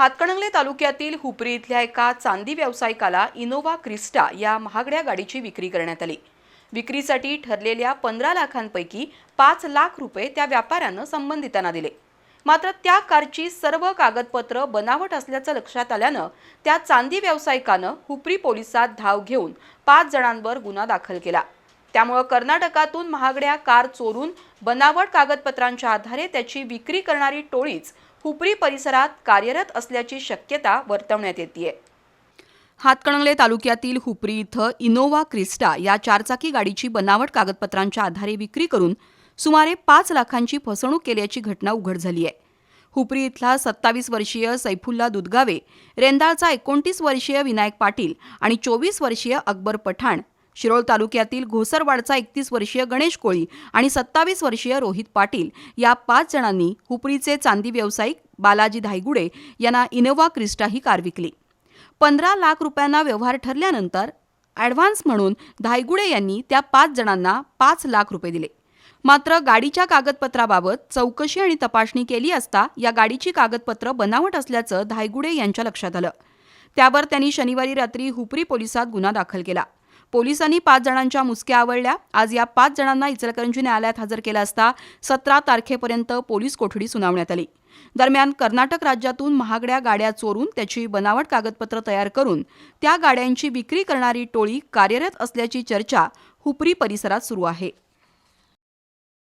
हातकणंगले तालुक्यातील हुपरी इथल्या एका चांदी व्यावसायिकाला इनोव्हा क्रिस्टा या महागड्या गाडीची विक्री करण्यात आली. विक्रीसाठी ठरलेल्या पंधरा लाखांपैकी पाच लाख रुपये त्या व्यापाऱ्यानं संबंधितांना दिले. मात्र त्या कारची सर्व कागदपत्र बनावट असल्याचं लक्षात आल्यानं त्या चांदी व्यावसायिकानं हुपरी पोलिसात धाव घेऊन पाच जणांवर गुन्हा दाखल केला. त्यामुळं कर्नाटकातून महागड्या कार चोरून बनावट कागदपत्रांच्या आधारे त्याची विक्री करणारी टोळीच हुपरी परिसरात कार्यरत असल्याची शक्यता वर्तवण्यात येते हातकणंगले तालुक्यातील हुपरी इथं इनोव्हा क्रिस्टा या चारचाकी गाडीची बनावट कागदपत्रांच्या आधारे विक्री करून सुमारे पाच लाखांची फसवणूक केल्याची घटना उघड झाली आहे. हुपरी इथला सत्तावीस वर्षीय सैफुल्ला दुधगावे रेंदाळचा एकोणतीस वर्षीय विनायक पाटील आणि चोवीस वर्षीय अकबर पठाण शिरोळ तालुक्यातील घोसरवाडचा एकतीस वर्षीय गणेश कोळी आणि सत्तावीस वर्षीय रोहित पाटील या पाच जणांनी हुपरीचे चांदी व्यावसायिक बालाजी धायगुडे यांना इनोव्हा क्रिस्टा ही कार विकली. पंधरा लाख रुपयांना व्यवहार ठरल्यानंतर ॲडव्हान्स म्हणून धायगुडे यांनी त्या पाच जणांना पाच लाख रुपये दिले. मात्र गाडीच्या कागदपत्राबाबत चौकशी आणि तपासणी केली असता या गाडीची कागदपत्र बनावट असल्याचं धायगुडे यांच्या लक्षात आलं. त्यावर त्यांनी शनिवारी रात्री हुपरी पोलिसात गुन्हा दाखल केला. पोलिसांनी पाच जणांच्या मुसक्या आवळल्या आज या पाच जणांना इचलकरंजी न्यायालयात हजर केला असता सतरा तारखेपर्यंत पोलीस कोठडी सुनावण्यात आली. दरम्यान कर्नाटक राज्यातून महागड्या गाड्या चोरून त्याची बनावट कागदपत्र तयार करून त्या गाड्यांची विक्री करणारी टोळी कार्यरत असल्याची चर्चा हुपरी परिसरात सुरू आहे.